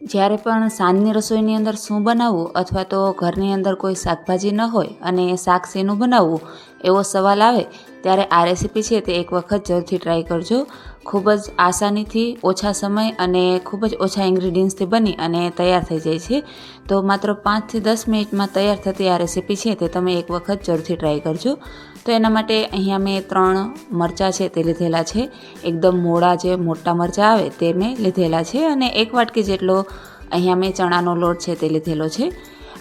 જ્યારે પણ સાંજની રસોઈની અંદર શું બનાવવું અથવા તો ઘરની અંદર કોઈ શાકભાજી ન હોય અને શાક શેનું બનાવવું એવો સવાલ આવે ત્યારે આ રેસીપી છે તે એક વખત જરૂરથી ટ્રાય કરજો. ખૂબ જ આસાનીથી, ઓછા સમય અને ખૂબ જ ઓછા ઇન્ગ્રીડિયન્ટ્સથી બની અને તૈયાર થઈ જાય છે. તો માત્ર પાંચથી દસ મિનિટમાં તૈયાર થતી આ રેસીપી છે તે તમે એક વખત જરૂરથી ટ્રાય કરજો. તો એના માટે અહીંયા મેં ત્રણ મરચાં છે તે લીધેલા છે. એકદમ મોડા જે મોટા મરચાં આવે તે મેં લીધેલા છે અને એક વાટકી જેટલો અહીંયા મેં ચણાનો લોટ છે તે લીધેલો છે.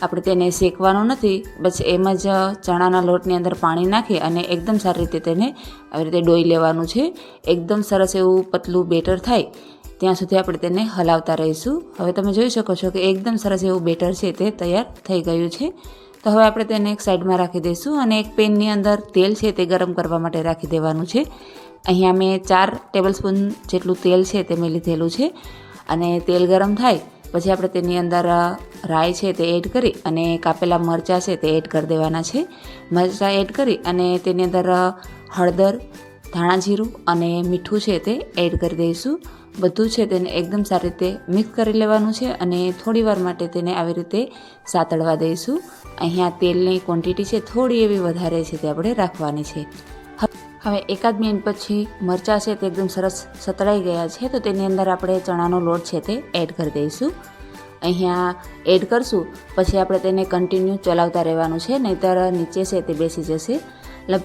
આપણે તેને શેકવાનું નથી, બસ એમ જ ચણાના લોટની અંદર પાણી નાખી અને એકદમ સારી રીતે તેને આવી રીતે ડોઈ લેવાનું છે. એકદમ સરસ એવું પતલું બેટર થાય, ત્યાં સુધી આપણે તેને હલાવતા રહીશું. હવે તમે જોઈ શકો છો કે એકદમ સરસ એવું બેટર છે તે તૈયાર થઈ ગયું છે. તો હવે આપણે તેને એક સાઈડમાં રાખી દઈશું અને એક પેનની અંદર તેલ છે તે ગરમ કરવા માટે રાખી દેવાનું છે. અહીંયા મેં ચાર ટેબલ સ્પૂન જેટલું તેલ છે તે મેં લીધેલું છે અને તેલ ગરમ થાય પછી આપણે તેની અંદર રાઈ છે તે એડ કરી અને કાપેલા મરચાં છે તે એડ કરી દેવાના છે. મરચાં એડ કરી અને તેની અંદર હળદર, ધાણા જીરું અને મીઠું છે તે એડ કરી દઈશું. બધું છે તેને એકદમ સારી રીતે મિક્સ કરી લેવાનું છે અને થોડીવાર માટે તેને આવી રીતે સાતળવા દઈશું. અહીંયા તેલની ક્વોન્ટિટી છે થોડી એવી વધારે છે તે આપણે રાખવાની છે. હવે એકાદ મિનિટ પછી મરચાં છે તે એકદમ સરસ સતળાઈ ગયા છે, તો તેની અંદર આપણે ચણાનો લોટ છે તે એડ કરી દઈશું. અહીંયા એડ કરશું, પછી આપણે તેને કન્ટિન્યુ ચલાવતા રહેવાનું છે, નહીંતર નીચે છે તે બેસી જશે. લગ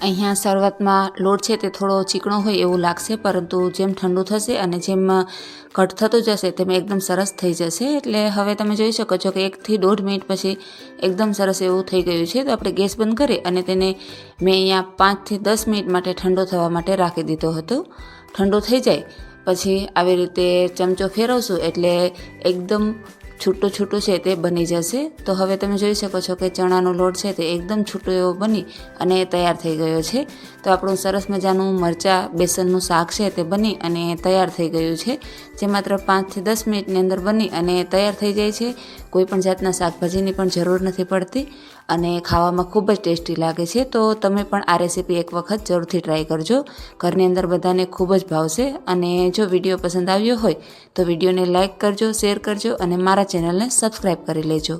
અહીંયા શરૂઆતમાં લોટ છે તે થોડો ચીકણો હોય એવું લાગશે, પરંતુ જેમ ઠંડુ થશે અને જેમ ઘટ થતું જશે તેમ એકદમ સરસ થઈ જશે. એટલે હવે તમે જોઈ શકો છો કે એકથી દોઢ મિનિટ પછી એકદમ સરસ એવું થઈ ગયું છે. તો આપણે ગેસ બંધ કરી અને તેને મેં અહીંયા પાંચથી દસ મિનિટ માટે ઠંડો થવા માટે રાખી દીધો હતો. ઠંડો થઈ જાય, પછી આવી રીતે ચમચો ફેરવશું એટલે એકદમ છૂટું છૂટું છે તે બની જશે. તો હવે તમે જોઈ શકો છો કે ચણાનો લોટ છે તે એકદમ છૂટો એવો બની અને તૈયાર થઈ ગયો છે. તો આપણું સરસ મજાનું મરચાં બેસનનું શાક છે તે બની અને તૈયાર થઈ ગયું છે. જે માત્ર પાંચથી દસ મિનિટની અંદર બની અને તૈયાર થઈ જાય છે. કોઈ પણ જાતના શાકભાજીની પણ જરૂર નથી પડતી. અને ખાવામાં ખૂબ જ ટેસ્ટી લાગે છે, તો તમે પણ આ રેસીપી એક વખત જરૂરથી ટ્રાય કરજો. ઘરની અંદર બધાને ખૂબ જ ભાવશે અને જો વીડિયો પસંદ આવ્યો હોય તો વિડીયોને લાઇક કરજો શેર કરજો અને મારા ચેનલને સબસ્ક્રાઈબ કરી લેજો.